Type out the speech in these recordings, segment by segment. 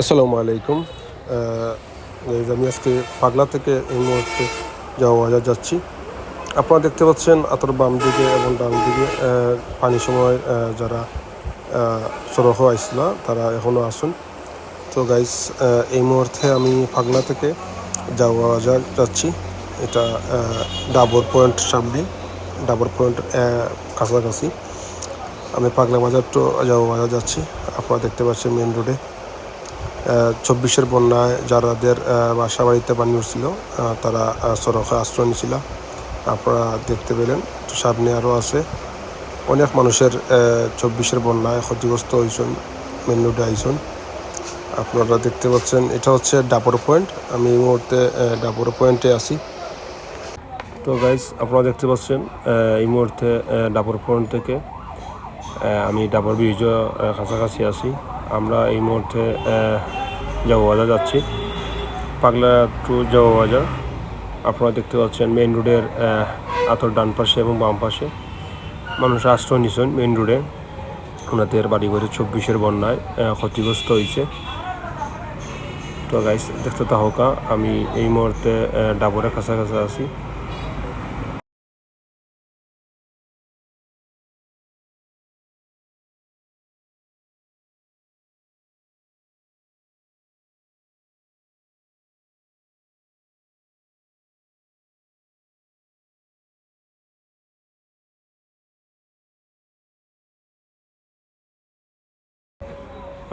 আসসালামু আলাইকুম। আমি আজকে পাগলা থেকে এই মুহূর্তে যাওয়া বাজার যাচ্ছি। আপনারা দেখতে পাচ্ছেন আতর বাম দিকে এবং ডান দিকে পানি সময় যারা সরহ আইসলা, তারা এখনও আসুন। তো গাইস এই মুহূর্তে আমি পাগলা থেকে যাওয়া বাজার যাচ্ছি। এটা ডাবর পয়েন্ট সামনে, ডাবর পয়েন্ট কাছাকাছি। আমি পাগলা বাজার তো যাওয়া বাজার যাচ্ছি। আপনারা দেখতে পাচ্ছেন মেন রোডে চব্বিশের বন্যায় যারাদের বাসা বাড়িতে পানি উঠছিল তারা সড়কে আশ্রয় নিয়েছিল। আপনারা দেখতে পেলেন, তো সামনে আরও আছে। অনেক মানুষের চব্বিশের বন্যায় ক্ষতিগ্রস্ত হয়েছেন মেন রোডে আইসন আপনারা দেখতে পাচ্ছেন, এটা হচ্ছে ডাবর পয়েন্ট। আমি এই মুহূর্তে ডাবর পয়েন্টে আছি। তো গাইজ আপনারা দেখতে পাচ্ছেন এই মুহূর্তে ডাবর পয়েন্ট থেকে আমি ডাবর ব্রিজ কাছাকাছি আছি। আমরা এই মুহূর্তে যাব বাজার যাচ্ছি। পাগলা টু যাব বাজার আপনারা দেখতে পাচ্ছেন মেইন রোডের আতর ডান পাশে এবং বাম পাশে। মানুষ আশ্রয় নিছেন মেইন রোডে। ওনাদের বাড়ি ঘরে চব্বিশের বন্যায় ক্ষতিগ্রস্ত হয়েছে। তো গাইস দেখতে তাহকা আমি এই মুহূর্তে ডাবরের কাছাকাছি আছি।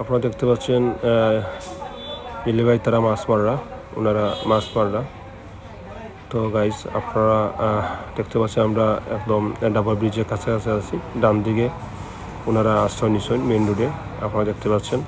আপনারা দেখতে পাচ্ছেন ইলি ভাই তারা মাছ মাররা, ওনারা মাছ মাররা। তো গাইস আপনারা দেখতে পাচ্ছেন আমরা একদম ডাবল ব্রিজের কাছাকাছি আছি ডান দিকে ওনারা আশ্রয় নিশ্চয় মেন রোডে আপনারা দেখতে পাচ্ছেন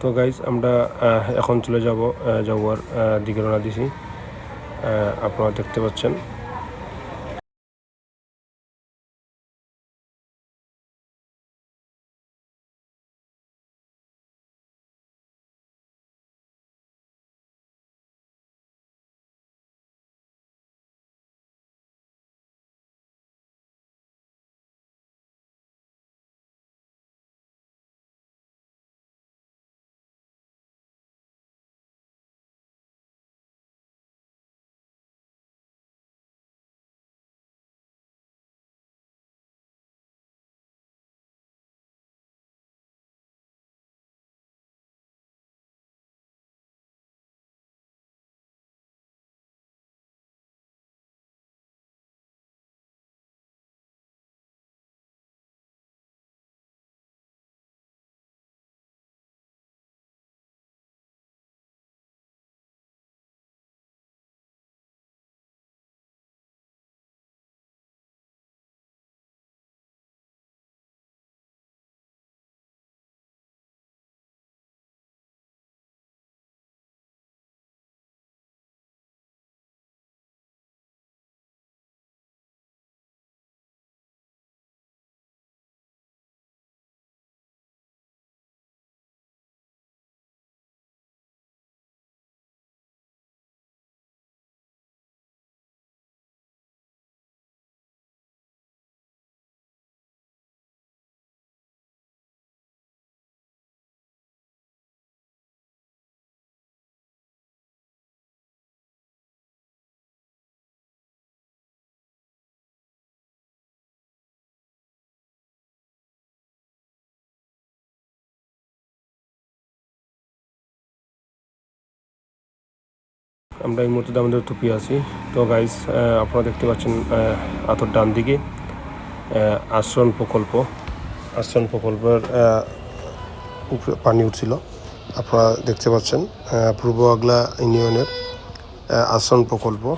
তো গাইজ আমরা এখন চলে যাব যাওয়ার দিকে রওনা দিছি। আপনারা দেখতে পাচ্ছেন। আমরা এই মুহূর্তে আমাদের টুপি আছি। তো গাইস আপনারা দেখতে পাচ্ছেন আতর ডান দিকে আহ, আশ্রন প্রকল্প। আশ্রন প্রকল্পের পানি উঠছিল। আপনারা দেখতে পাচ্ছেন পূর্ব আগলা ইউনিয়নের আহ, আশ্রন প্রকল্প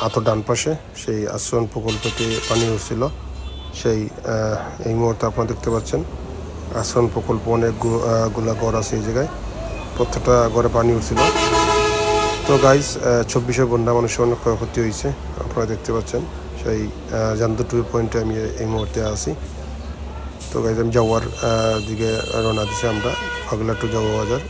আতর ডান পাশে সেই আশ্রন প্রকল্পতে পানি উঠছিল। সেই এই মুহূর্তে আপনারা দেখতে পাচ্ছেন আশ্রন প্রকল্প অনেক গু- আহ, গুলা গড় আছে এই জায়গায়। প্রত্যেকটা ঘরে পানি উঠছিল। তো গাইজ চব্বিশে বন্যা মানুষের অনেক ক্ষয়ক্ষতি হয়েছে, আপনারা দেখতে পাচ্ছেন। সেই জান্দুটুরি পয়েন্টে আমি এই মুহূর্তে আছি। তো গাইজ আমি যাওয়ার দিকে রওনা দিছি আমরা আগলা টু যাওয়া বাজার।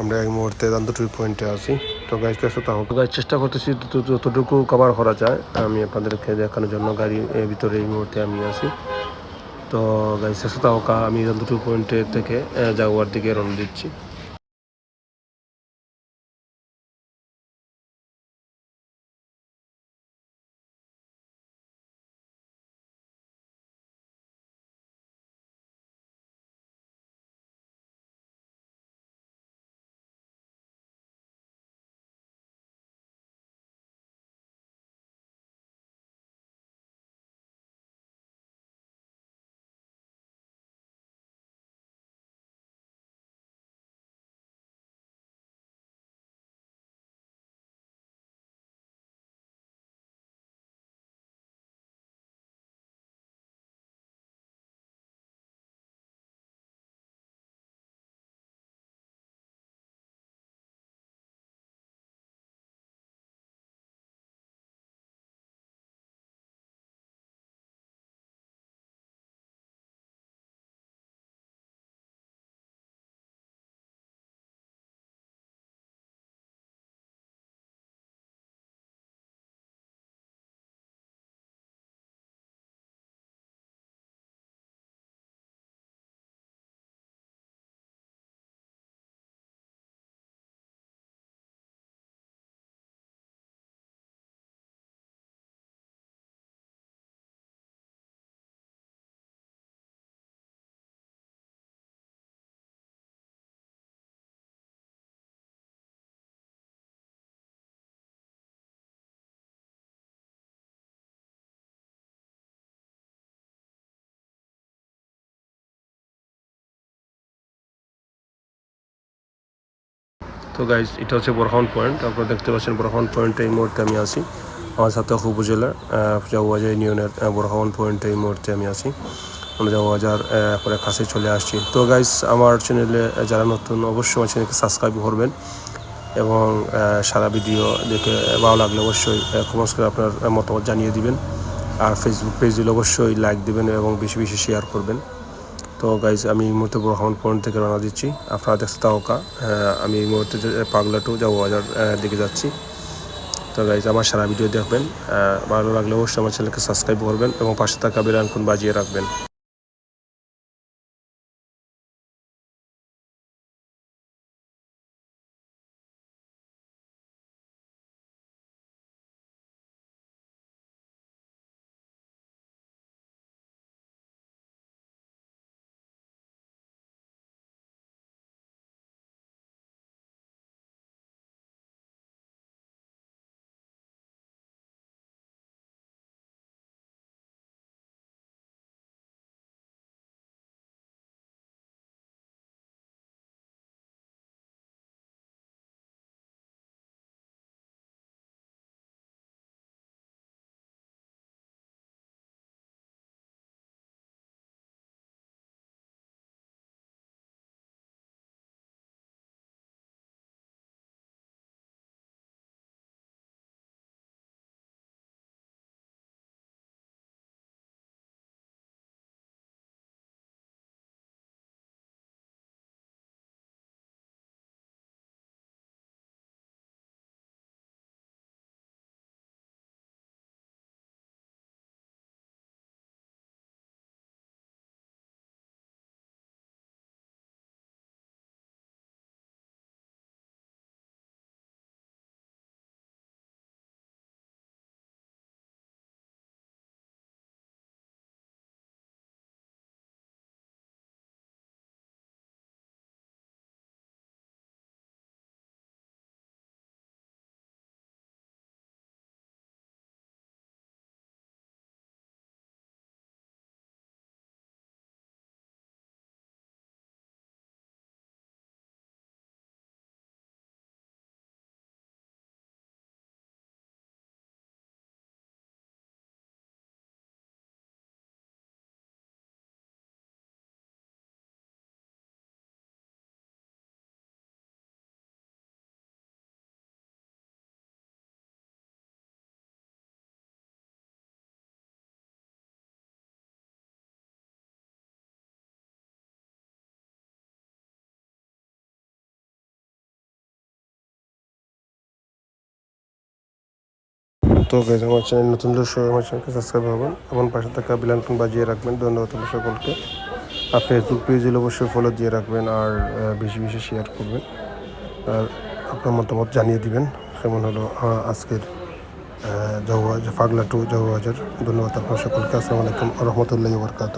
আমরা এই মুহূর্তে জান্দুটুরি পয়েন্টে আছি। তো গাইজ তো তাও গাইজ চেষ্টা করতেছি যতটুকু কভার করা যায়, আমি আপনাদেরকে দেখানোর জন্য গাড়ি ভিতরে এই মুহূর্তে আমি আছি। তো গাইজ চেষ্টা তাও আমি জান্দুটুরি পয়েন্টে থেকে যাওয়ার দিকে রওনা দিচ্ছি। তো গাইজ এটা হচ্ছে বোরহান পয়েন্ট আপনারা দেখতে পাচ্ছেন বোরহান পয়েন্টে এই মুহূর্তে আমি আছি। আমার সাথে উপজেলার জাউবাজা ইউনিয়নের বোরহান পয়েন্টে এই মুহূর্তে আমি আছি। আমরা আহ, পরে কাছে চলে আসছি। তো গাইস আমার চ্যানেলে যারা নতুন অবশ্যই আমার চ্যানেলকে সাবস্ক্রাইব করবেন এবং সারা ভিডিও দেখে ভালো লাগলে অবশ্যই কমেন্টস করে আপনার মতামত জানিয়ে দিবেন। আর ফেসবুক পেজ দিলে অবশ্যই লাইক দিবেন এবং বেশি বেশি শেয়ার করবেন। তো গাইজ আমি এই মুহূর্তে ব্রহ্মণ পয়েন্ট থেকে রওনা দিচ্ছি। আপনারা দেখতে তাওকা আমি এই মুহূর্তে পাগলা টু যাব বাজার দিকে যাচ্ছি। তো গাইজ আমার সারা ভিডিও দেখবেন ভালো লাগলে অবশ্যই আমার চ্যানেলকে সাবস্ক্রাইব করবেন এবং পাশে থাকা বেল আইকন বাজিয়ে রাখবেন। তো গাইজ আমার চ্যানেল নতুন দর্শক আমার চ্যানেলকে সাবস্ক্রাইব হবেন এবং পাশে থাকা বেল আইকন বাজিয়ে রাখবেন। ধন্যবাদ সকলকে। আর ফেসবুক পেজে অবশ্যই ফলো দিয়ে রাখবেন আর বেশি বেশি শেয়ার করবেন। আর আপনার মতামত জানিয়ে দিবেন। যেমন হলো আজকের জওয়া ফাগলা টু জওয়াজের। ধন্যবাদ আপনার সকলকে। আসসালামু আলাইকুম রহমতুল্লাহ বরকাত